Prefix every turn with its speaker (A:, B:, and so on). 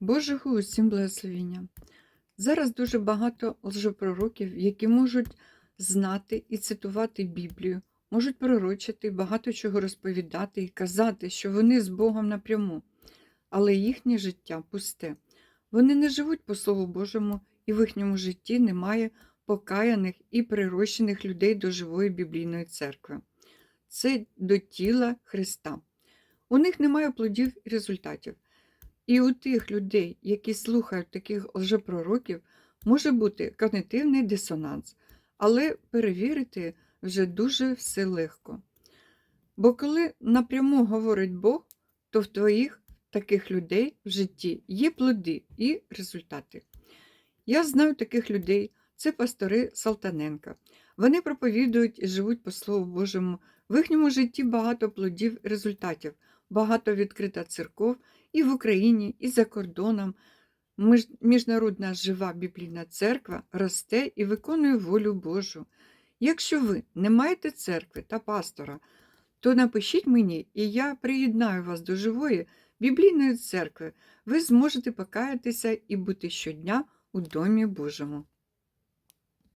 A: Божого усім благословіння. Зараз дуже багато лжепророків, які можуть знати і цитувати Біблію, можуть пророчити, багато чого розповідати і казати, що вони з Богом напряму, але їхнє життя пусте. Вони не живуть по Слову Божому, і в їхньому житті немає покаяних і прирощених людей до живої біблійної церкви. Це до тіла Христа. У них немає плодів і результатів. І у тих людей, які слухають таких лжепророків, може бути когнитивний дисонанс, але перевірити вже дуже все легко. Бо коли напряму говорить Бог, то в твоїх таких людей в житті є плоди і результати. Я знаю таких людей, це пастори Салтаненка. Вони проповідують і живуть по Слову Божому. В їхньому житті багато плодів і результатів, багато відкрита церков і в Україні, і за кордоном. Міжнародна жива біблійна церква росте і виконує волю Божу. Якщо ви не маєте церкви та пастора, то напишіть мені, і я приєднаю вас до живої біблійної церкви. Ви зможете покаятися і бути щодня у Домі Божому.